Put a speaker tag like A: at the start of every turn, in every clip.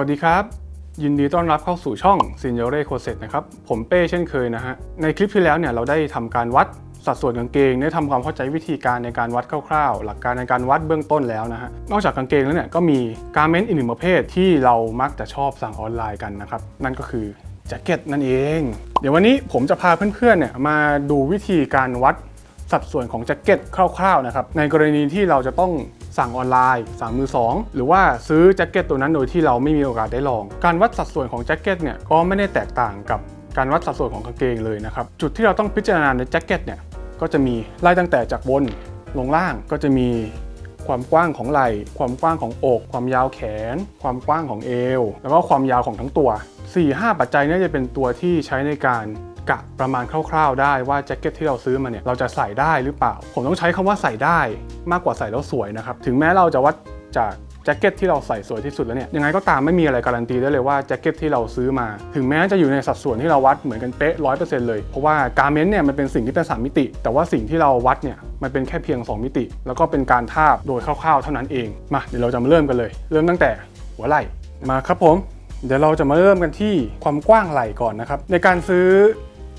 A: วัสดีครับ ยินดีต้อนรับเข้าสู่ช่อง s e n i o r e c o s e t นะครับ ผมเป้เช่นเคยนะฮะ ในคลิปที่แล้วเนี่ยเราได้ทำการวัดสัดส่วนกางเกงได้ทำความเข้าใจวิธีการในการวัดคร่าวๆ หลักการในการวัดเบื้องต้นแล้วนะฮะ นอกจากกางเกงแล้วเนี่ยก็มีการเมนต์อีกหนึ่งประเภทที่เรามักจะชอบสั่งออนไลน์กันนะครับ นั่นก็คือแจ็คเก็ตนั่นเอง เดี๋ยววันนี้ผมจะพาเพื่อนๆเนี่ยมาดูวิธีการวัดสัดส่วนของแจ็คเก็ตคร่าวๆนะครับในกรณีที่เราจะต้อง สั่งออนไลน์ สั่งมือสองหรือว่าซื้อแจ็คเก็ตตัวนั้นโดยที่เราไม่มีโอกาสได้ลอง การวัดสัดส่วนของแจ็คเก็ตเนี่ยก็ไม่ได้แตกต่างกับการวัดสัดส่วนของกางเกงเลยนะครับ จุดที่เราต้องพิจารณาในแจ็คเก็ตเนี่ยก็จะมีไล่ตั้งแต่จากบนลงล่างก็จะมีความกว้างของไหล่ ความกว้างของอก ความยาวแขน ความกว้างของเอว แล้วก็ความยาวของทั้งตัว 4-5 ปัจจัยนี้จะเป็นตัวที่ใช้ในการ กะประมาณคร่าวๆ ได้ว่าแจ็คเก็ตที่เราซื้อมาเนี่ยเราจะใส่ได้หรือเปล่า ผมต้องใช้คำว่าใส่ได้มากกว่าใส่แล้วสวยนะครับถึงแม้เราจะวัดจากแจ็คเก็ตที่เราใส่สวยที่สุดแล้วเนี่ยยังไงก็ตามไม่มีอะไรการันตีได้เลยว่าแจ็คเก็ตที่เราซื้อมา ถึงแม้จะอยู่ในสัดส่วนที่เราวัดเหมือนกันเป๊ะร้อยเปอร์เซ็นต์เลย เพราะว่าการเมนต์เนี่ยมันเป็นสิ่งที่เป็นสามมิติ แต่ว่าสิ่งที่เราวัดเนี่ยมันเป็นแค่เพียง 2 มิติ แล้วก็เป็นการทาบโดยคร่าวๆ เท่านั้นเองมาเดี๋ยวเราจะมาเริ่มกันเลย เริ่มตั้งแต่หัวไหล่มาครับผมเดี๋ยวเราจะมาเริ่มกันที่ความกว้างไหล่ก่อนนะครับในการซื้อ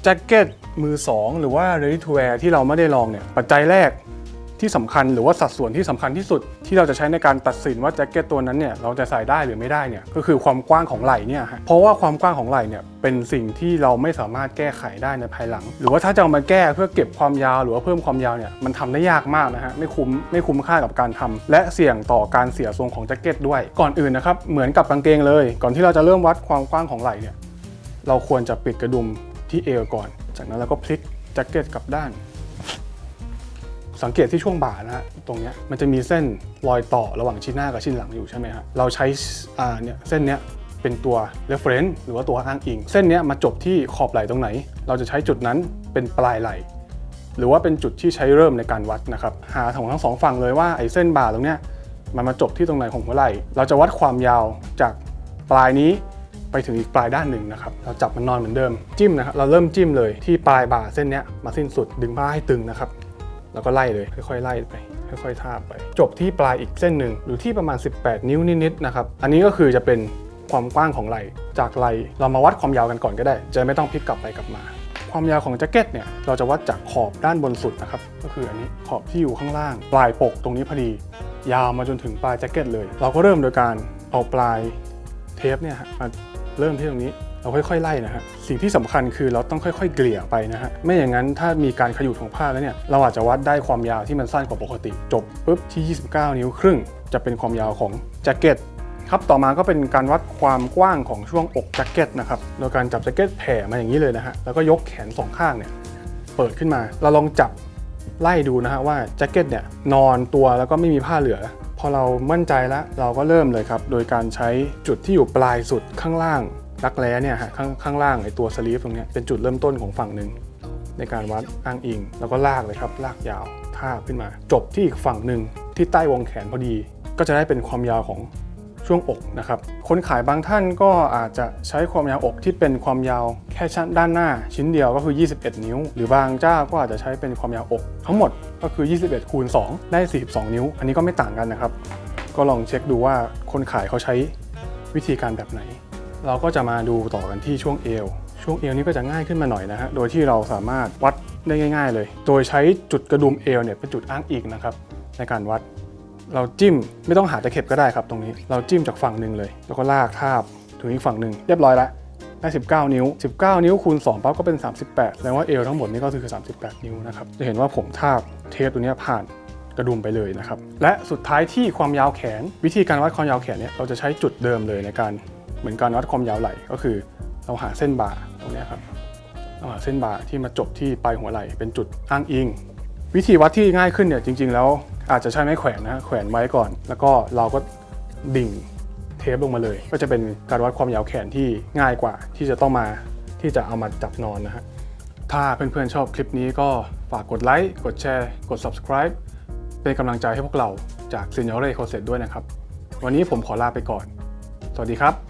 A: แจ็คเก็ตมือ 2 หรือว่า ready to wear ที่เราไม่ได้ลองเนี่ยปัจจัยแรกที่สำคัญหรือว่าสัดส่วนที่สำคัญที่สุด ที่เราจะใช้ในการตัดสินว่าแจ็คเก็ตตัวนั้นเนี่ยเราจะใส่ได้หรือไม่ได้เนี่ยก็คือความกว้างของไหล่เนี่ยฮะเพราะว่าความกว้างของไหล่เนี่ยเป็นสิ่งที่เราไม่สามารถแก้ไขได้ในภายหลัง หรือว่าถ้าจะเอามาแก้เพื่อเก็บความยาวหรือว่าเพิ่มความยาวเนี่ยมันทำได้ยากมากนะฮะไม่คุ้มไม่คุ้มค่ากับการทำและเสี่ยงต่อการเสียทรงของแจ็คเก็ตด้วย ก่อนอื่นนะครับเหมือนกับกางเกงเลย ก่อนที่เราจะเริ่มวัดความกว้างของไหล่เนี่ยเราควรจะปิดกระดุม ที่เอวก่อน จากนั้นเราก็พลิกแจ็คเก็ตกลับด้าน สังเกตที่ช่วงบ่านะฮะตรงเนี้ยมันจะมีเส้นรอยต่อระหว่างชิ้นหน้ากับชิ้นหลังอยู่ใช่ไหมฮะเราใช้อ่าเนี่ยเส้นเนี้ยเป็นตัว reference หรือว่าตัวอ้างอิง เส้นเนี้ยมาจบที่ขอบไหล่ตรงไหน เราจะใช้จุดนั้นเป็นปลายไหล่ หรือว่าเป็นจุดที่ใช้เริ่มในการวัดนะครับ หาของทั้งสองฝั่งเลยว่าไอ้เส้นบ่าตรงเนี้ยมันมาจบที่ตรงไหนของหัวไหล่ เราจะวัดความยาวจากปลายนี้ ไปถึงอีกปลายด้านหนึ่งนะครับ เราจับมันนอนเหมือนเดิม จิ้มนะครับ เราเริ่มจิ้มเลยที่ปลายบ่าเส้นนี้มาสิ้นสุด ดึงผ้าให้ตึงนะครับ แล้วก็ไล่เลย ค่อยๆไล่ไป ค่อยๆทาบไป จบที่ปลายอีกเส้นหนึ่งอยู่ที่ประมาณ 18 นิ้วนิดๆนะครับ อันนี้ก็คือจะเป็นความกว้างของไหล่ จากไหล่เรามาวัดความยาวกันก่อนก็ได้ จะไม่ต้องพลิกกลับไปกลับมา ความยาวของแจ็คเก็ตเนี่ยเราจะวัดจากขอบด้านบนสุดนะครับ ก็คืออันนี้ขอบที่อยู่ข้างล่าง ปลายปกตรงนี้พอดี ยาวมาจนถึงปลายแจ็คเก็ตเลย เราก็เริ่มโดยการเอาปลายเทปเนี่ยมา เริ่มที่ตรงนี้เราค่อยๆไล่นะฮะสิ่งที่สำคัญคือเราต้องค่อยๆเกลี่ยไปนะฮะไม่อย่างนั้นถ้ามีการขยุดของผ้าแล้วเนี่ยเราอาจจะวัดได้ความยาวที่มันสั้นกว่าปกติ จบปุ๊บที่ 29 นิ้วครึ่ง จะเป็นความยาวของแจ็คเก็ตครับต่อมาก็เป็นการวัดความกว้างของช่วงอกแจ็คเก็ตนะครับโดยการจับแจ็คเก็ตแผ่มาอย่างนี้เลยนะฮะแล้วก็ยกแขนสองข้างเนี่ยเปิดขึ้นมา เราลองจับไล่ดูนะฮะว่าแจ็คเก็ตเนี่ยนอนตัวแล้วก็ไม่มีผ้าเหลือ พอเรามั่นใจแล้วเราก็เริ่มเลยครับ โดยการใช้จุดที่อยู่ปลายสุดข้างล่างรักแร้เนี่ยฮะข้างข้างล่างไอตัวสลีฟตรงเนี้ยเป็นจุดเริ่มต้นของฝั่งหนึ่งในการวัดอ้างอิง แล้วก็ลากเลยครับ ลากยาวทาบขึ้นมา จบที่อีกฝั่งหนึ่งที่ใต้วงแขนพอดี ก็จะได้เป็นความยาวของ ช่วงอกนะครับคนขายบางท่านก็อาจจะใช้ความยาวอกที่เป็นความยาวแค่ชั้นด้านหน้าชิ้นเดียวก็คือ 21 นิ้ว หรือบางเจ้าก็อาจจะใช้เป็นความยาวอก ทั้งหมดก็คือ 21 คูณ 2 ได้ 42 นิ้ว อันนี้ก็ไม่ต่างกันนะครับ ก็ลองเช็คดูว่าคนขายเขาใช้วิธีการแบบไหน เราก็จะมาดูต่อกันที่ช่วงเอวช่วงเอวนี้ก็จะง่ายขึ้นมาหน่อยนะฮะโดยที่เราสามารถวัดได้ง่าย ๆ เลย โดยใช้จุดกระดุมเอวเนี่ยเป็นจุดอ้างอิงนะครับในการวัด เราจิ้มไม่ต้องหาตะเข็บก็ได้ครับตรงนี้ เราจิ้มจากฝั่งหนึ่งเลย แล้วก็ลากทาบถึงอีกฝั่งหนึ่งเรียบร้อยล้วได้19 นิ้ว 19 นิ้วคูณ2ปั๊บก็เป็น 38แสดงว่าเอวทั้งหมดนี่ก็คือ 38 นิ้วนะครับ จะเห็นว่าผมทาบเทปตัวนี้ผ่านกระดุมไปเลยนะครับ และสุดท้ายที่ความยาวแขน วิธีการวัดความยาวแขนเนี่ยเราจะใช้จุดเดิมเลยในการเหมือนการวัดความยาวไหล่ก็คือ เราหาเส้นบ่าตรงนี้ครับเราหาเส้นบ่าที่มาจบที่ปลายหัวไหล่เป็นจุดอ้างอิง วิธีวัดที่ง่ายขึ้นเนี่ยจริง ๆ แล้วอาจจะใช้ไม้แขวนนะฮะแขวนไว้ก่อน แล้วก็เราก็ดิ่งเทปลงมาเลย ก็จะเป็นการวัดความยาวแขนที่ง่ายกว่า ที่จะต้องมาที่จะเอามาจับนอนนะฮะถ้าเพื่อนๆชอบคลิปนี้ก็ฝากกดไลค์กดแชร์ กด subscribe เป็นกำลังใจให้พวกเราจาก s e n i o r e c o s e t ด้วยนะครับ วันนี้ผมขอลาไปก่อน สวัสดีครับ